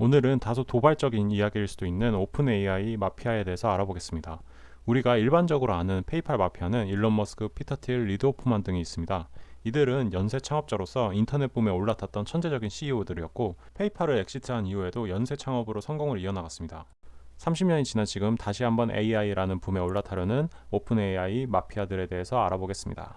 오늘은 다소 도발적인 이야기일 수도 있는 오픈 AI 마피아에 대해서 알아보겠습니다. 우리가 일반적으로 아는 페이팔 마피아는 일론 머스크, 피터 틸, 리드 호프만 등이 있습니다. 이들은 연쇄 창업자로서 인터넷 붐에 올라탔던 천재적인 CEO들이었고 페이팔을 엑시트한 이후에도 연쇄 창업으로 성공을 이어나갔습니다. 30년이 지난 지금 다시 한번 AI라는 붐에 올라타려는 오픈 AI 마피아들에 대해서 알아보겠습니다.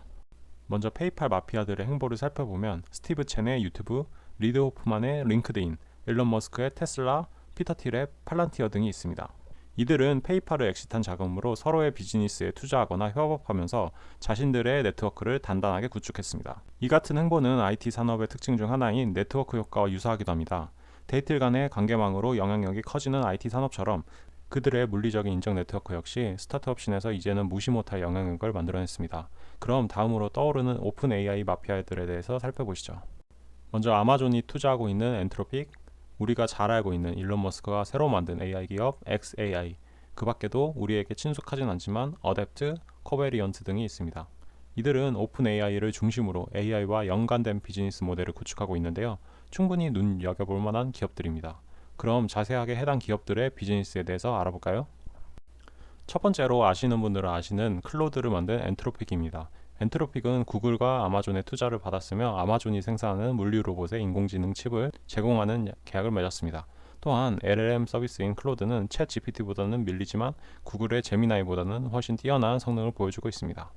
먼저 페이팔 마피아들의 행보를 살펴보면 스티브 첸의 유튜브, 리드 호프만의 링크드인, 일론 머스크의 테슬라, 피터 틸의 팔란티어 등이 있습니다. 이들은 페이팔을 엑시트한 자금으로 서로의 비즈니스에 투자하거나 협업하면서 자신들의 네트워크를 단단하게 구축했습니다. 이 같은 행보는 IT 산업의 특징 중 하나인 네트워크 효과와 유사하기도 합니다. 데이틀 간의 관계망으로 영향력이 커지는 IT 산업처럼 그들의 물리적인 인적 네트워크 역시 스타트업 씬에서 이제는 무시 못할 영향력을 만들어냈습니다. 그럼 다음으로 떠오르는 오픈 AI 마피아들에 대해서 살펴보시죠. 먼저 아마존이 투자하고 있는 엔트로픽, 우리가 잘 알고 있는 일론 머스크가 새로 만든 AI 기업 XAI, 그 밖에도 우리에게 친숙하진 않지만 어댑트, 코베리언트 등이 있습니다. 이들은 오픈 AI를 중심으로 AI와 연관된 비즈니스 모델을 구축하고 있는데요. 충분히 눈여겨볼 만한 기업들입니다. 그럼 자세하게 해당 기업들의 비즈니스에 대해서 알아볼까요? 첫 번째로 아시는 분들은 아시는 클로드를 만든 엔트로픽입니다. 엔트로픽은 구글과 아마존의 투자를 받았으며 아마존이 생산하는 물류 로봇의 인공지능 칩을 제공하는 계약을 맺었습니다. 또한 LLM 서비스인 클로드는 챗 GPT보다는 밀리지만 구글의 제미나이보다는 훨씬 뛰어난 성능을 보여주고 있습니다.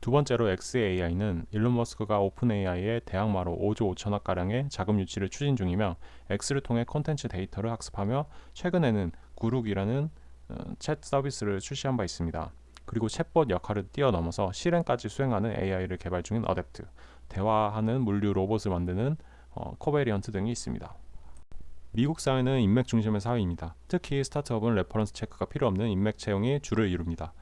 두 번째로 XAI는 일론 머스크가 오픈 AI의 대항마로 5조 5천억 가량의 자금 유치를 추진 중이며 X를 통해 콘텐츠 데이터를 학습하며 최근에는 구룩이라는 어, 챗 서비스를 출시한 바 있습니다. 그리고 챗봇 역할을 뛰어넘어서 실행까지 수행하는 AI를 개발 중인 어댑트, 대화하는 물류 로봇을 만드는 어, 코베리언트 등이 있습니다. 미국 사회는 인맥 중심의 사회입니다. 특히 스타트업은 레퍼런스 체크가 필요 없는 인맥 채용이 주를 이룹니다.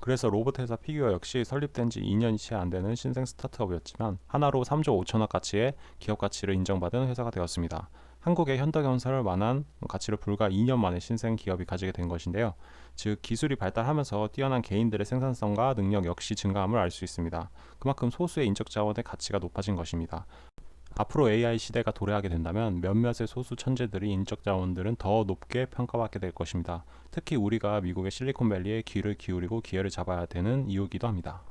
그래서 로봇 회사 피규어 역시 설립된 지 2년이 채 안 되는 신생 스타트업이었지만 하나로 3조 5천억 가치의 기업 가치를 인정받은 회사가 되었습니다. 한국의 현덕건설 만한 가치를 불과 2년 만에 신생 기업이 가지게 된 것인데요. 즉 기술이 발달하면서 뛰어난 개인들의 생산성과 능력 역시 증가함을 알 수 있습니다. 그만큼 소수의 인적 자원의 가치가 높아진 것입니다. 앞으로 AI 시대가 도래하게 된다면 몇몇의 소수 천재들이 인적 자원들은 더 높게 평가받게 될 것입니다. 특히 우리가 미국의 실리콘밸리에 귀를 기울이고 기회를 잡아야 되는 이유기도 합니다.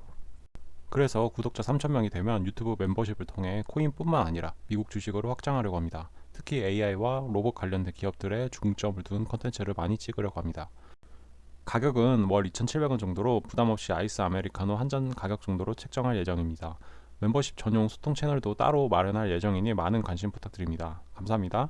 그래서 구독자 3,000명이 되면 유튜브 멤버십을 통해 코인뿐만 아니라 미국 주식으로 확장하려고 합니다. 특히 AI와 로봇 관련된 기업들의 중점을 둔 컨텐츠를 많이 찍으려고 합니다. 가격은 월 2,700원 정도로 부담 없이 아이스 아메리카노 한 잔 가격 정도로 책정할 예정입니다. 멤버십 전용 소통 채널도 따로 마련할 예정이니 많은 관심 부탁드립니다. 감사합니다.